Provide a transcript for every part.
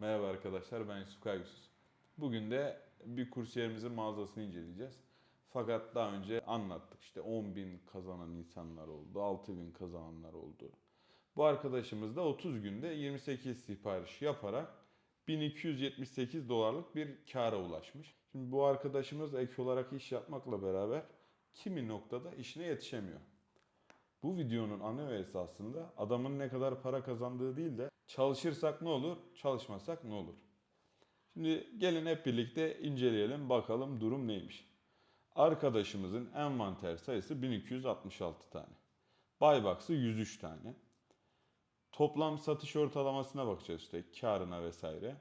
Merhaba arkadaşlar ben Yusuf Kaygısız. Bugün de bir kursiyerimizin mağazasını inceleyeceğiz. Fakat daha önce anlattık işte 10 bin kazanan insanlar oldu, 6 bin kazananlar oldu. Bu arkadaşımız da 30 günde 28 sipariş yaparak 1278 dolarlık bir kâra ulaşmış. Şimdi bu arkadaşımız ek olarak iş yapmakla beraber kimi noktada işine yetişemiyor. Bu videonun ana öğesi aslında adamın ne kadar para kazandığı değil de çalışırsak ne olur, çalışmasak ne olur. Şimdi gelin hep birlikte inceleyelim bakalım durum neymiş. Arkadaşımızın envanter sayısı 1266 tane. Buybox'ı 103 tane. Toplam satış ortalamasına bakacağız işte karına vesaire.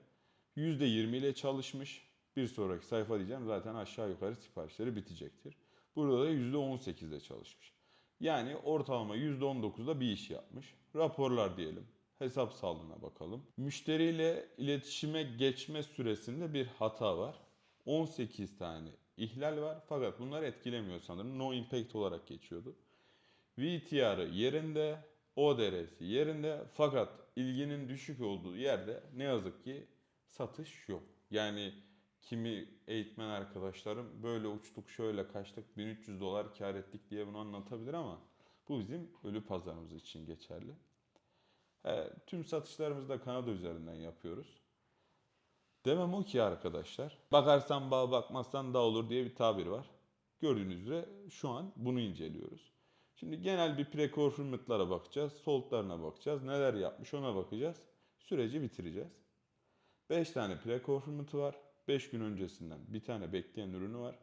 %20 ile çalışmış. Bir sonraki sayfa diyeceğim zaten aşağı yukarı siparişleri bitecektir. Burada da %18 ile çalışmış. Yani ortalama %19'da bir iş yapmış. Raporlar diyelim. Hesap sağlığına bakalım. Müşteriyle iletişime geçme süresinde bir hata var. 18 tane ihlal var fakat bunlar etkilemiyor sanırım. No impact olarak geçiyordu. VTR'ı yerinde, ODR'si yerinde fakat ilginin düşük olduğu yerde ne yazık ki satış yok. Yani kimi eğitmen arkadaşlarım böyle uçtuk şöyle kaçtık 1300 dolar kar ettik diye bunu anlatabilir ama bu bizim ölü pazarımız için geçerli. He, tüm satışlarımızı da Kanada üzerinden yapıyoruz. Demem o ki arkadaşlar. Bakarsan bağ bakmazsan da olur diye bir tabir var. Gördüğünüz üzere şu an bunu inceliyoruz. Şimdi genel bir pre-confirmed'lara bakacağız. Sold'larına bakacağız. Neler yapmış ona bakacağız. Süreci bitireceğiz. 5 tane pre-confirmed'ı var. 5 gün öncesinden bir tane bekleyen ürünü var.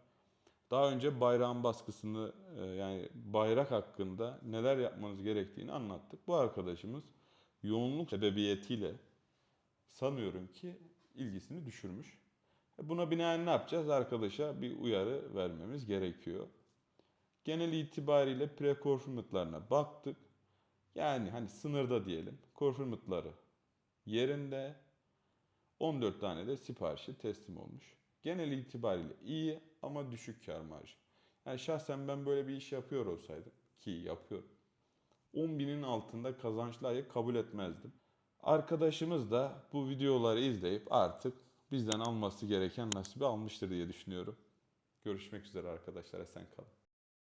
Daha önce bayrağın baskısını e, yani bayrak hakkında neler yapmanız gerektiğini anlattık. Bu arkadaşımız yoğunluk sebebiyetiyle sanıyorum ki ilgisini düşürmüş. E, Buna binaen ne yapacağız? Arkadaşa bir uyarı vermemiz gerekiyor. Genel itibariyle pre-confirmed'larına baktık. Yani hani sınırda diyelim. Confirmed'ları yerinde. 14 tane de siparişi teslim olmuş. Genel itibariyle iyi ama düşük kar marjı. Yani şahsen ben böyle bir iş yapıyor olsaydım ki yapıyorum. 10 binin altında kazançlı ayı kabul etmezdim. Arkadaşımız da bu videoları izleyip artık bizden alması gereken nasibi almıştır diye düşünüyorum. Görüşmek üzere arkadaşlar. Esen kalın.